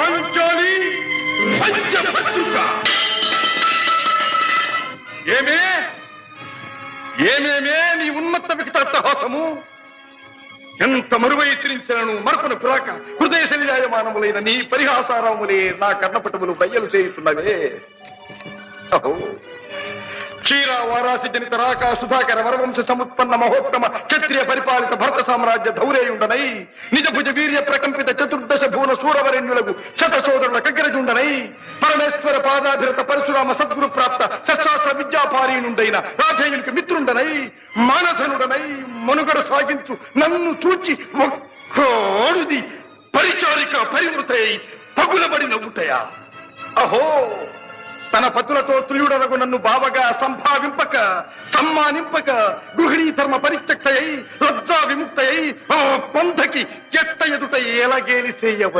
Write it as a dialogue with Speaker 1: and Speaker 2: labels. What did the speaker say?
Speaker 1: పాంచాలి పంచభద్రుక ఏమే? ఏమేమే నీ ఉన్మత్త వికటాట్టహాసము ఎంత మరువై తిరించను మరపును పురాక హృదయ శరీరాయమానములైన నీ పరిహాసారములే నా కర్ణపటములు బయ్యలు చేయుతున్నవే అహో. క్షీర వారాసి జనిత రాక సుధాకర వరవంశ సముత్పన్న మహోత్తమ క్షత్రియ పరిపాలిత భరత సామ్రాజ్య ధౌరేయుండనై నిజభుజ వీర్య ప్రకంపిత చతుర్దశ భువన సూరవరణ్యులకు శత సోదరుల కగ్గరజుండనై పరమేశ్వర పాదాభిరత పరశురామ సద్గురు ప్రాప్త సశాస్త్ర విద్యాపారీనుండైన రాధేయునికి మిత్రుండనై మానధనుడనై మనుగడ సాగించు నన్ను చూచి ఒక్కోడుది పరిచారిక పరివృతై పగులబడి నవ్వుటయా? అహో! తన పతులతో తుల్యుడనగు నన్ను బావగా సంభావింపక సమ్మానింపక గృహిణీ ధర్మ పరిత్యక్తయై లజ్జా విముక్తయై పంధకి చెత్త ఎదుట ఎలగేలి చేయవలే